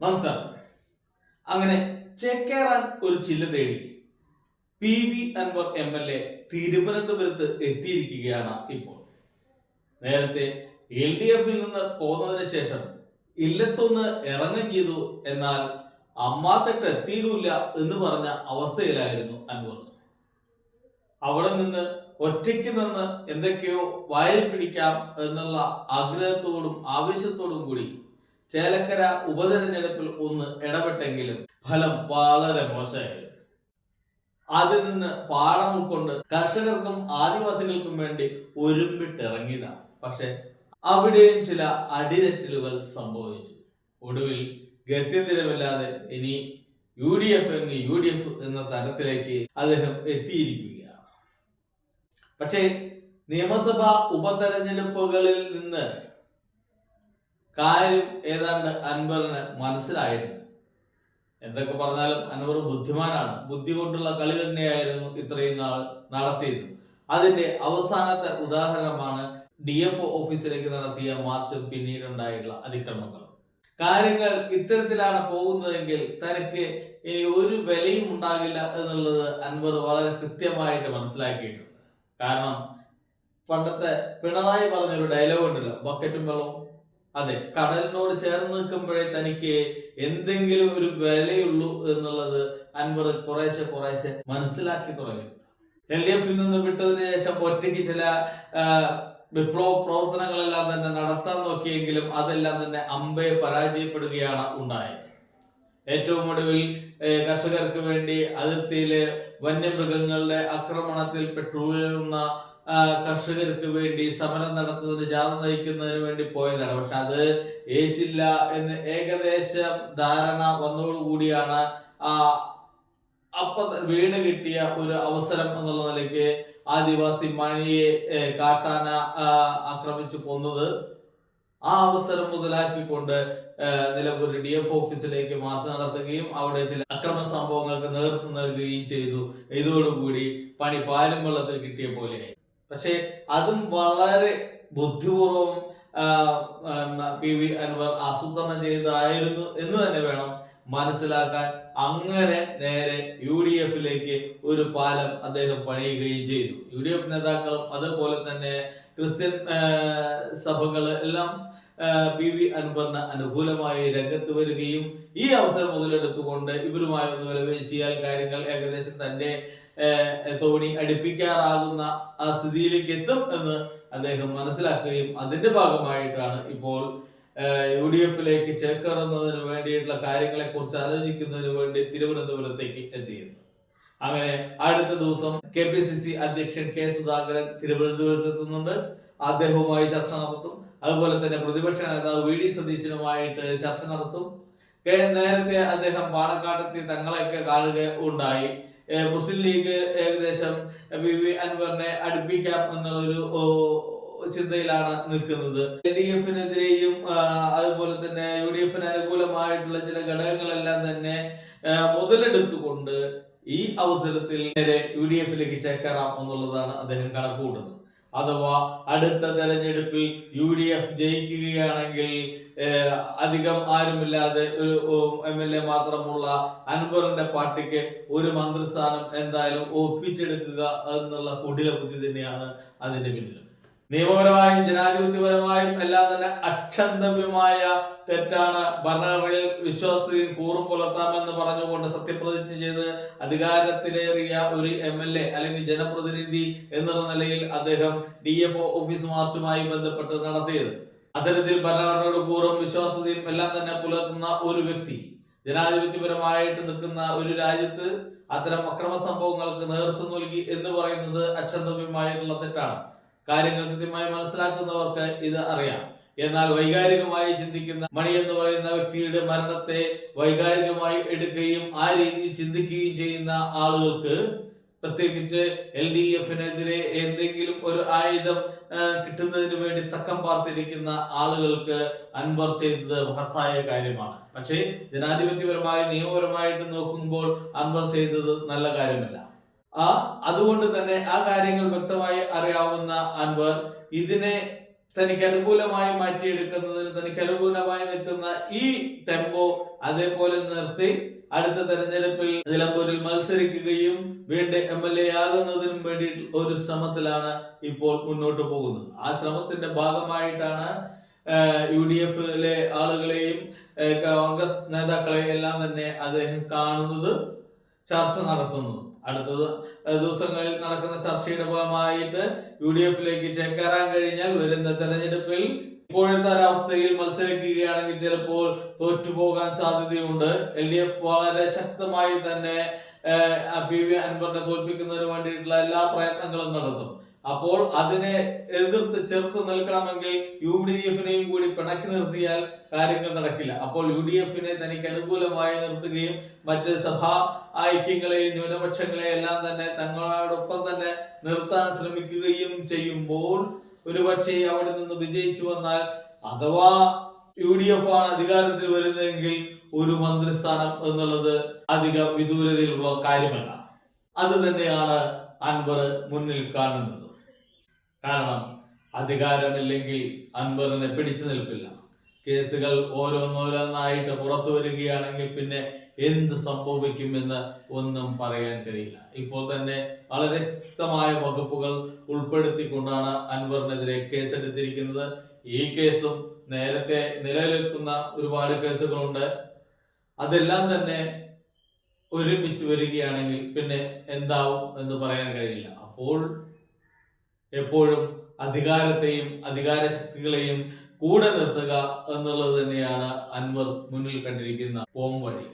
നമസ്കാരം. അങ്ങനെ ചേക്കേറാൻ ഒരു ചില്ല തേടി P V Anvar M L A തിരുവനന്തപുരത്ത് എത്തിയിരിക്കുകയാണ് ഇപ്പോൾ. നേരത്തെ എൽ ഡി എഫിൽ നിന്ന് പോന്നതിന് ശേഷം ഇല്ലത്തൊന്ന് ഇറങ്ങും ചെയ്തു എന്നാൽ അമ്മാത്തട്ട് എത്തിയതുമില്ല എന്ന് പറഞ്ഞ അവസ്ഥയിലായിരുന്നു അൻവർ. അവിടെ നിന്ന് ഒറ്റയ്ക്ക് നിന്ന് എന്തൊക്കെയോ വയൽ പിടിക്കാം എന്നുള്ള ആഗ്രഹത്തോടും ആവേശത്തോടും കൂടി ചേലക്കര ഉപതെരഞ്ഞെടുപ്പിൽ ഒന്ന് ഇടപെട്ടെങ്കിലും ഫലം വളരെ മോശമായിരുന്നു. അതിൽ നിന്ന് പാഠം ഉൾക്കൊണ്ട് കർഷകർക്കും ആദിവാസികൾക്കും വേണ്ടി ഒരുമ്പിട്ടിറങ്ങിയതാണ് പക്ഷെ അവിടെയും ചില അടിതെറ്റലുകൾ സംഭവിച്ചു. ഒടുവിൽ ഗത്യന്തരമില്ലാതെ ഇനി യു ഡി എഫ് എന്ന് യു ഡി എഫ് എന്ന തരത്തിലേക്ക് അദ്ദേഹം എത്തിയിരിക്കുകയാണ്. പക്ഷേ നിയമസഭാ ഉപതെരഞ്ഞെടുപ്പുകളിൽ നിന്ന് കാര്യം ഏതാണ്ട് അൻവറിന് മനസ്സിലായിരുന്നു എന്തൊക്കെ പറഞ്ഞാലും അൻവർ ബുദ്ധിമാനാണ്. ബുദ്ധി കൊണ്ടുള്ള കളി തന്നെയായിരുന്നു ഇത്രയും നാൾ നടത്തിയത്. അതിന്റെ അവസാനത്തെ ഉദാഹരണമാണ് ഡി എഫ് ഓഫീസിലേക്ക് നടത്തിയ മാർച്ചും പിന്നീടുണ്ടായിട്ടുള്ള അതിക്രമങ്ങൾ. കാര്യങ്ങൾ ഇത്തരത്തിലാണ് പോകുന്നതെങ്കിൽ തനിക്ക് ഇനി ഒരു വിലയും ഉണ്ടാകില്ല എന്നുള്ളത് അൻവർ വളരെ കൃത്യമായിട്ട് മനസ്സിലാക്കിയിട്ടുണ്ട്. കാരണം പണ്ടത്തെ പിണറായി പറഞ്ഞൊരു ഡയലോഗ് ഉണ്ടല്ലോ ബക്കറ്റും വെള്ളവും അതെ കടലിനോട് ചേർന്ന് നിൽക്കുമ്പോഴേ തനിക്ക് എന്തെങ്കിലും ഒരു വിലയുള്ളൂ എന്നുള്ളത് അൻവർ കുറേശ്ശെ കുറേശ്ശെ മനസ്സിലാക്കി തുടങ്ങി. എൽ ഡി എഫിൽ നിന്ന് വിട്ടതിന് ശേഷം ഒറ്റയ്ക്ക് ചില വിപ്ലവ പ്രവർത്തനങ്ങളെല്ലാം തന്നെ നടത്താൻ നോക്കിയെങ്കിലും അതെല്ലാം തന്നെ അമ്പയെ പരാജയപ്പെടുകയാണ് ഉണ്ടായത്. ഏറ്റവും ഒടുവിൽ കർഷകർക്ക് വേണ്ടി അതിർത്തിയിലെ വന്യമൃഗങ്ങളുടെ ആക്രമണത്തിൽ പെട്ടുവീഴുന്ന ആ, കർഷകർക്ക് വേണ്ടി സമരം നടത്തുന്നതിന് ജാഥ നയിക്കുന്നതിന് വേണ്ടി പോയതാണ്. പക്ഷെ അത് ഏശില്ല എന്ന് ഏകദേശം ധാരണ വന്നതോടുകൂടിയാണ് ആ അപ്പൊ വീണ് കിട്ടിയ ഒരു അവസരം എന്നുള്ള നിലയ്ക്ക് ആദിവാസി മണിയെ കാട്ടാന ആക്രമിച്ചു കൊന്നത്. ആ അവസരം മുതലാക്കിക്കൊണ്ട് നിലമ്പൂർ ഡി എഫ് ഓഫീസിലേക്ക് മാർച്ച് നടത്തുകയും അവിടെ ചില അക്രമ സംഭവങ്ങൾക്ക് നേതൃത്വം നൽകുകയും ചെയ്തു. ഇതോടുകൂടി പണി പാലും വെള്ളത്തിൽ കിട്ടിയ പോലെയായി. പക്ഷേ അതും വളരെ ബുദ്ധിപൂർവം പി. വി. അൻവർ ആസൂത്രണം ചെയ്തതായിരുന്നു എന്ന് തന്നെ വേണം മനസ്സിലാക്കാൻ. അങ്ങനെ നേരെ യു ഡി എഫിലേക്ക് ഒരു പാലം അദ്ദേഹം പണിയുകയും ചെയ്തു. യു ഡി എഫ് നേതാക്കളും അതുപോലെ തന്നെ ക്രിസ്ത്യൻ സഭകൾ എല്ലാം പി വി അൻവറിന് അനുകൂലമായി രംഗത്ത് വരികയും ഈ അവസരം മുതലെടുത്തുകൊണ്ട് ഇവരുമായി ഒന്ന് വിലപേശിയാൽ കാര്യങ്ങൾ ഏകദേശം തന്റെ തോണി അടുപ്പിക്കാറാകുന്ന ആ സ്ഥിതിയിലേക്ക് എത്തും എന്ന് അദ്ദേഹം മനസ്സിലാക്കുകയും അതിന്റെ ഭാഗമായിട്ടാണ് ഇപ്പോൾ യു ഡി എഫിലേക്ക് ചേക്കേറുന്നതിന് വേണ്ടിയിട്ടുള്ള കാര്യങ്ങളെ കുറിച്ച് ആലോചിക്കുന്നതിന് വേണ്ടി തിരുവനന്തപുരത്തേക്ക് എത്തിയത്. അങ്ങനെ അടുത്ത ദിവസം കെ പി സി സി അധ്യക്ഷൻ കെ സുധാകരൻ തിരുവനന്തപുരത്ത് എത്തുന്നുണ്ട് അദ്ദേഹവുമായി ചർച്ച നടത്തും. അതുപോലെ തന്നെ പ്രതിപക്ഷ നേതാവ് വി ഡി സതീശനുമായിട്ട് ചർച്ച നടത്തും. നേരത്തെ അദ്ദേഹം പാണക്കാട്ടെത്തി തങ്ങളെയൊക്കെ കാണുക ഉണ്ടായി. മുസ്ലിം ലീഗ് ഏകദേശം വി വി അൻവറിനെ അടുപ്പിക്കാം എന്നുള്ളൊരു ചിന്തയിലാണ് നിൽക്കുന്നത്. എൽ ഡി എഫിനെതിരെയും അതുപോലെ തന്നെ യു ഡി എഫിന് അനുകൂലമായിട്ടുള്ള ചില ഘടകങ്ങളെല്ലാം തന്നെ മുതലെടുത്തുകൊണ്ട് ഈ അവസരത്തിൽ നേരെ യു ഡി എഫിലേക്ക് ചേക്കേറാം എന്നുള്ളതാണ് അദ്ദേഹം കണക്കുകൂട്ടുന്നത്. അഥവാ അടുത്ത തെരഞ്ഞെടുപ്പിൽ യു ഡി എഫ് ജയിക്കുകയാണെങ്കിൽ അധികം ആരുമില്ലാതെ ഒരു എം എൽ എ മാത്രമുള്ള അൻവറിന്റെ പാർട്ടിക്ക് ഒരു മന്ത്രിസ്ഥാനം എന്തായാലും ഒപ്പിച്ചെടുക്കുക എന്നുള്ള കുടില ബുദ്ധി തന്നെയാണ് അതിന്റെ പിന്നിൽ നിയമപരമായും ജനാധിപത്യപരമായും എല്ലാം തന്നെ അക്ഷന്തവ്യമായ തെറ്റാണ്. ഭരണഘടനയിൽ വിശ്വാസത്തെയും കൂറും പുലർത്താമെന്ന് പറഞ്ഞുകൊണ്ട് സത്യപ്രതിജ്ഞ ചെയ്ത് അധികാരത്തിലേറിയ ഒരു എം എൽ എ അല്ലെങ്കിൽ ജനപ്രതിനിധി എന്നുള്ള നിലയിൽ അദ്ദേഹം ഡി എഫ് ഓഫീസ് മാർച്ചുമായി ബന്ധപ്പെട്ട് നടത്തിയത്. അത്തരത്തിൽ ഭരണഘടനയുടെ കൂറും വിശ്വാസതയും എല്ലാം തന്നെ പുലർത്തുന്ന ഒരു വ്യക്തി. ജനാധിപത്യപരമായിട്ട് നിൽക്കുന്ന ഒരു രാജ്യത്ത് അത്തരം അക്രമ സംഭവങ്ങൾക്ക് നേതൃത്വം നൽകി എന്ന് പറയുന്നത് അക്ഷന്തവ്യമായിട്ടുള്ള തെറ്റാണ്. കാര്യങ്ങൾ കൃത്യമായി മനസ്സിലാക്കുന്നവർക്ക് ഇത് അറിയാം. എന്നാൽ വൈകാരികമായി ചിന്തിക്കുന്ന മണി എന്ന് പറയുന്ന വ്യക്തിയുടെ മരണത്തെ വൈകാരികമായി എടുക്കുകയും ആ രീതിയിൽ ചിന്തിക്കുകയും ചെയ്യുന്ന ആളുകൾക്ക് പ്രത്യേകിച്ച് എൽ ഡി എഫിനെതിരെ എന്തെങ്കിലും ഒരു ആയുധം കിട്ടുന്നതിന് വേണ്ടി തക്കം പാർത്തിരിക്കുന്ന ആളുകൾക്ക് അൻവർ ചെയ്തത് മഹത്തായ കാര്യമാണ്. പക്ഷേ ജനാധിപത്യപരമായി നിയമപരമായിട്ട് നോക്കുമ്പോൾ അൻവർ ചെയ്തത് നല്ല കാര്യമല്ല. ആ അതുകൊണ്ട് തന്നെ ആ കാര്യങ്ങൾ വ്യക്തമായി അറിയാവുന്ന അൻവർ ഇതിനെ തനിക്ക് അനുകൂലമായി മാറ്റിയെടുക്കുന്നതിന് തനിക്ക് അനുകൂലമായി നിൽക്കുന്ന ഈ ടെമ്പോ അതേപോലെ നിർത്തി അടുത്ത തെരഞ്ഞെടുപ്പിൽ നിലമ്പൂരിൽ മത്സരിക്കുകയും വീണ്ടും എം എൽ എ ആകുന്നതിനും വേണ്ടി ഒരു ശ്രമത്തിലാണ് ഇപ്പോൾ മുന്നോട്ട് പോകുന്നത്. ആ ശ്രമത്തിന്റെ ഭാഗമായിട്ടാണ് യു ഡി എഫിലെ ആളുകളെയും കോൺഗ്രസ് നേതാക്കളെയും എല്ലാം തന്നെ അദ്ദേഹം കാണുന്നത് ചർച്ച നടത്തുന്നത്. അടുത്തത് ഏഹ്, ദിവസങ്ങളിൽ നടക്കുന്ന ചർച്ചയുടെ ഭാഗമായിട്ട് യു ഡി എഫിലേക്ക് ചേക്കേറാൻ കഴിഞ്ഞാൽ വരുന്ന തെരഞ്ഞെടുപ്പിൽ ഇപ്പോഴത്തെ ഒരവസ്ഥയിൽ മത്സരിക്കുകയാണെങ്കിൽ ചിലപ്പോൾ തോറ്റുപോകാൻ സാധ്യതയുണ്ട്. എൽ ഡി എഫ് വളരെ ശക്തമായി തന്നെ പി വി അൻവറിനെ തോൽപ്പിക്കുന്നതിന് വേണ്ടിയിട്ടുള്ള എല്ലാ പ്രയത്നങ്ങളും നടത്തും. അപ്പോൾ അതിനെ എതിർത്ത് ചെറുത്ത് നിൽക്കണമെങ്കിൽ യു ഡി എഫിനെയും കൂടി പിണക്കി നിർത്തിയാൽ കാര്യങ്ങൾ നടക്കില്ല. അപ്പോൾ യു ഡി എഫിനെ തനിക്ക് അനുകൂലമായി നിർത്തുകയും മറ്റ് സഭാ ഐക്യങ്ങളെയും ന്യൂനപക്ഷങ്ങളെയും എല്ലാം തന്നെ തങ്ങളോടൊപ്പം തന്നെ നിർത്താൻ ശ്രമിക്കുകയും ചെയ്യുമ്പോൾ ഒരുപക്ഷെ അവിടെ നിന്ന് വിജയിച്ചു വന്നാൽ അഥവാ യു ഡി എഫ് ആണ് അധികാരത്തിൽ വരുന്നതെങ്കിൽ ഒരു മന്ത്രിസ്ഥാനം എന്നുള്ളത് അധിക വിദൂരതയിലുള്ള കാര്യമല്ല. അത് തന്നെയാണ് അൻവർ മുന്നിൽ കാണുന്നത്. കാരണം അധികാരമില്ലെങ്കിൽ അൻവറിനെ പിടിച്ചു നിൽപ്പില്ല. കേസുകൾ ഓരോന്നോരോന്നായിട്ട് പുറത്തു വരികയാണെങ്കിൽ പിന്നെ എന്ത് സംഭവിക്കുമെന്ന് ഒന്നും പറയാൻ കഴിയില്ല. ഇപ്പോൾ തന്നെ വളരെ ശക്തമായ വകുപ്പുകൾ ഉൾപ്പെടുത്തിക്കൊണ്ടാണ് അൻവറിനെതിരെ കേസെടുത്തിരിക്കുന്നത്. ഈ കേസും നേരത്തെ നിലനിൽക്കുന്ന ഒരുപാട് കേസുകളുണ്ട്. അതെല്ലാം തന്നെ ഒരുമിച്ച് വരികയാണെങ്കിൽ പിന്നെ എന്താവും എന്ന് പറയാൻ കഴിയില്ല. അപ്പോൾ എപ്പോഴും അധികാരത്തെയും അധികാര ശക്തികളെയും കൂടെ നിർത്തുക എന്നുള്ളത് തന്നെയാണ് അൻവർ മുന്നിൽ കണ്ടിരിക്കുന്ന പോം വഴി